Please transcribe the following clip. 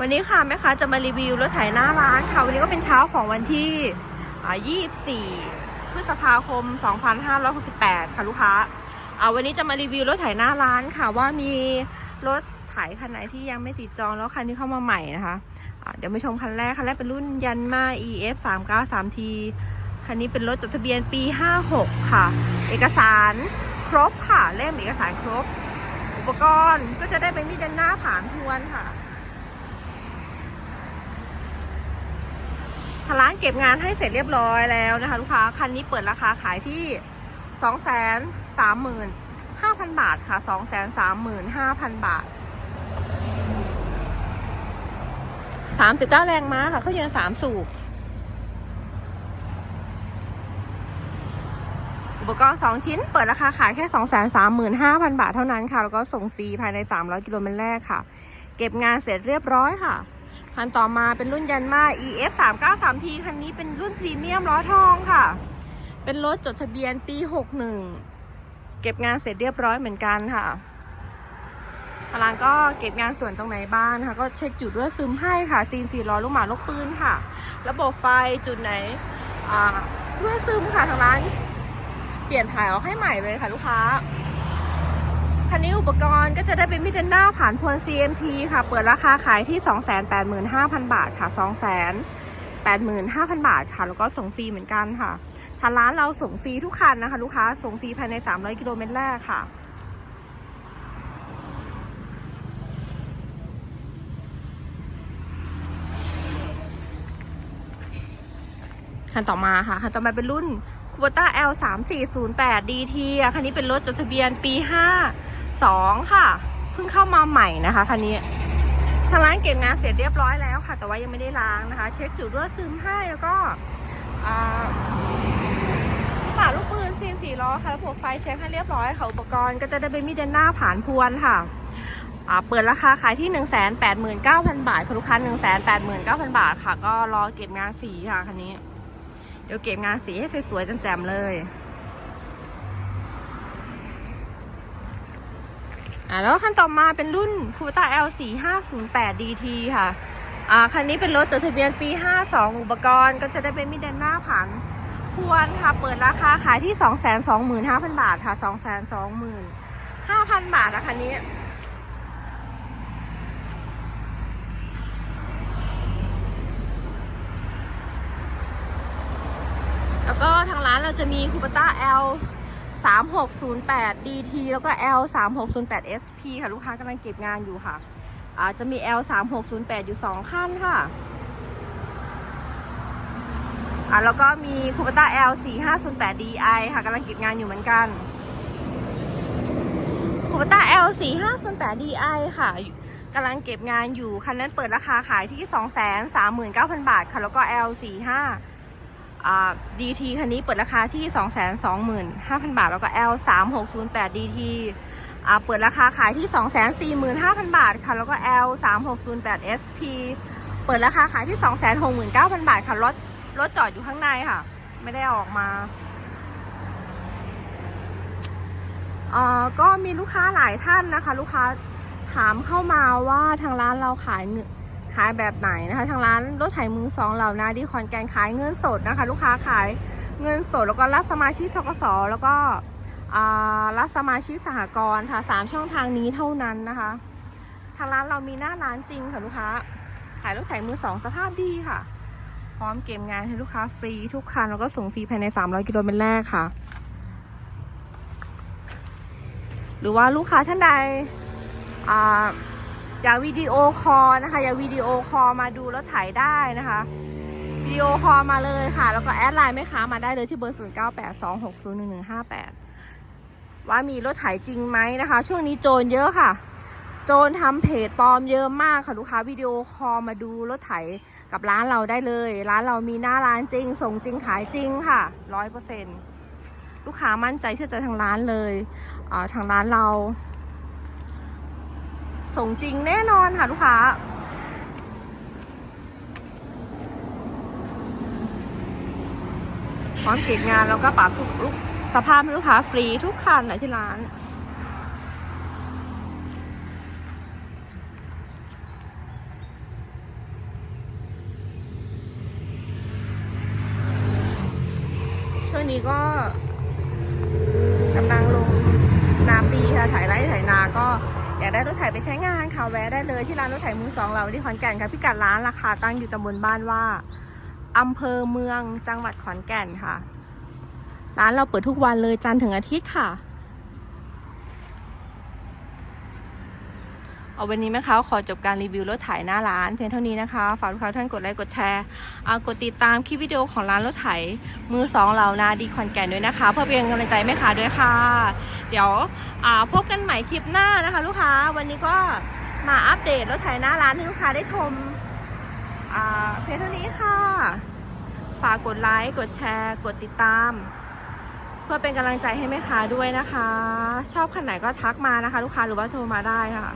วันนี้ค่ะแม่ค้าจะมารีวิวรถไถหน้าร้านค่ะ วันนี้ก็เป็นเช้าของวันที่ 24 พฤษภาคม 2568 ค่ะลูกค้าอ่าวันนี้จะมารีวิวรถไถหน้าร้านค่ะว่ามีรถไถคันไหนที่ยังไม่ติดจองแล้วคันที่เข้ามาใหม่นะคะเดี๋ยวมาชมคันแรกคันแรกเป็นรุ่นยันมา EF 3 9 3 T คันนี้เป็นรถจดทะเบียนปี 56 ค่ะ เอกสารครบค่ะเล่มเอกสารครบ อุปกรณ์ก็จะได้เป็นมีดด้านหน้าผ่านทวนค่ะ ทางร้าน เก็บงานให้เสร็จเรียบร้อยแล้วนะคะลูกค้าคันนี้เปิดราคาขายที่ 2 3 5 0 0 0 บาทค่ะ 2 3 5 0 0 0 บาท 39 แรงม้าค่ะเขายืน3สูบ อุปกรณ์ 2 ชิ้น เปิดราคาขายแค่ 2 3 5 0 0 0 บาทเท่านั้นค่ะ แล้วก็ส่งฟรีภายใน 300 กิโลเมตรแรกค่ะ เก็บงานเสร็จเรียบร้อยค่ะ คันต่อมาเป็นรุ่นยันมา EF 3 9 3 T คันนี้เป็นรุ่นพรีเมียมล้อทองค่ะ เป็นรถจดทะเบียนปี 61 เก็บงานเสร็จเรียบร้อยเหมือนกันค่ะทางร้านก็เก็บงานส่วนตรงไหนบ้างนะคะก็เช็คจุดด้วยซึมให้ค่ะซีนสี่ล้อลูกหมาลูกปืนค่ะ ระบบไฟจุดไหนอ่าด้วยซึมค่ะทางร้าน เปลี่ยนถ่ายออกให้ใหม่เลยค่ะลูกค้า คันนี้อุปกรณ์ก็จะได้เป็นมิดเดนหน้าผ่านพวน CMT ค่ะ เปิดราคาขายที่ 285,000 บาทค่ะ 285,000 บาทค่ะ แล้วก็ส่งฟรีเหมือนกันค่ะทางร้านเราส่งฟรีทุกคันนะคะ ลูกค้าส่งฟรีภายใน 300 กิโลเมตรแรกค่ะคันต่อมาค่ะ คันต่อมาเป็นรุ่นคูปต้า L 3 4 0 8 DT อะคันนี้เป็นรถจดทะเบียนปี 2 ค่ะ เพิ่งเข้ามาใหม่นะคะคันนี้ทางร้านเก็บงานเสร็จเรียบร้อยแล้วค่ะ แต่ว่ายังไม่ได้ล้างนะคะ เช็คจุดรั่วซึมให้แล้วก็อ่าลูกปืนซีนสี่ล้อค่ะระบบไฟเช็คให้เรียบร้อยค่ะอุปกรณ์ก็จะได้เป็นมีดเดนหน้าผ่านพวนค่ะเปิดราคาขายที่ 189,000 บาทค่ะลูกค้า 189,000 บาทค่ะ ก็รอเก็บงานสีค่ะคันนี้ เดี๋ยวเก็บงานสีให้สวยๆแจ่มๆเลย อ่าแล้วคันต่อมาเป็นรุ่น c u b a L 4 5 0 8 DT ค่ะอ่าคันนี้เป็นรถจดทะเบียนปี 52 อุปกรณ์ ก็จะได้เป็นมิดเดนหน้าผันพวนค่ะ เปิดราคาขายที่ 225,000 บาทค่ะ 225,000 บาทนะคันนี้แล้วก็ทางร้านเราจะมีคูปต้า L 3608 DT แล้วก็ L 3608 SP ค่ะ ลูกค้ากำลังเก็บงานอยู่ค่ะอาจะมี L 3608 อยู่ 2 ขั้นค่ะอ่าแล้วก็มีคูปต้า L 4508 DI ค่ะกำลังเก็บงานอยู่เหมือนกันคูปต้า L 4508 DI ค่ะกำลังเก็บงานอยู่ คันนั้นเปิดราคาขายที่ 239,000 บาทค่ะ แล้วก็ L 45 อ่า DT คันนี้เปิดราคาที่ 225,000 บาท แล้วก็ L 3 6 0 8 DT เปิดราคาขายที่ 245,000 บาทค่ะ แล้วก็ L 3 6 0 8 SP เปิดราคาขายที่ 269,000 บาทค่ะรถรถจอดอยู่ข้างในค่ะ ไม่ได้ออกมาอ่าก็มีลูกค้าหลายท่านนะคะ ลูกค้าถามเข้ามาว่าทางร้านเราขายเงิน ขายแบบไหนนะคะทางร้านรถไถมือสองเหล่านาดีคอนแกนขายเงินสดนะคะ ลูกค้าขายเงินสดแล้วก็รับสมาชิกทกสแล้วก็รับสมาชิกสหกรณ์ค่ะสามช่องทางนี้เท่านั้นนะคะ ทางร้านเรามีหน้าร้านจริงค่ะลูกค้า ขายรถไถมือสองสภาพดีค่ะ พร้อมเก็บงานให้ลูกค้าฟรีทุกคันแล้วก็ส่งฟรีภายใน 300 กิโลเมตรแรกค่ะ หรือว่าลูกค้าท่านใด อย่าวิดีโอคอลนะคะ อย่าวิดีโอคอลมาดูรถไถได้นะคะวิดีโอคอลมาเลยค่ะ แล้วก็แอดไลน์แม่ค้ามาได้เลยที่เบอร์ 0 9 8 2 6 0 1 1 5 8 ว่ามีรถไถจริงไหมนะคะ ช่วงนี้โจรเยอะค่ะ โจรทำเพจปลอมเยอะมากค่ะลูกค้าวิดีโอคอลมาดูรถไถกับร้านเราได้เลย ร้านเรามีหน้าร้านจริง ส่งจริงขายจริงค่ะร้อยเปอร์เซ็นลูกค้ามั่นใจเชื่อใจทางร้านเลย ทางร้านเรา ส่งจริงแน่นอนค่ะลูกค้า พร้อมเก็บงานแล้วก็ปรับลูกสภาพให้ลูกค้าฟรีทุกคันเลยที่ร้านช่วงนี้ก็กำลังลงนาปีค่ะถ่ายไร่ถ่ายนาก็ อยากได้รถไถไปใช้งานค่ะแวะได้เลยที่ร้านรถไถมือสองเราที่ขอนแก่นค่ะพิกัดร้านราคาตั้งอยู่ตำบลบ้านว่าอำเภอเมืองจังหวัดขอนแก่นค่ะ ร้านเราเปิดทุกวันเลยจันทร์ถึงอาทิตย์ค่ะเอาวันนี้แม่ค้าขอจบการรีวิวรถไถหน้าร้านเพียงเท่านี้นะคะ ฝากลูกค้าทุกท่านกดไลค์กดแชร์กดติดตามคลิปวิดีโอของร้านรถไถมือสองเหล่านาดีขอนแก่นด้วยนะคะ เพื่อเป็นกำลังใจแม่ค้าด้วยค่ะ เดี๋ยวพบกันใหม่คลิปหน้านะคะ ลูกค้าวันนี้ก็มาอัปเดตรถไถหน้าร้านให้ลูกค้าได้ชมเพียงเท่านี้ค่ะ ฝากกดไลค์ กดแชร์ กดติดตาม เพื่อเป็นกำลังใจให้แม่ค้าด้วยนะคะ ชอบคันไหนก็ทักมานะคะ ลูกค้าหรือว่าโทรมาได้ค่ะ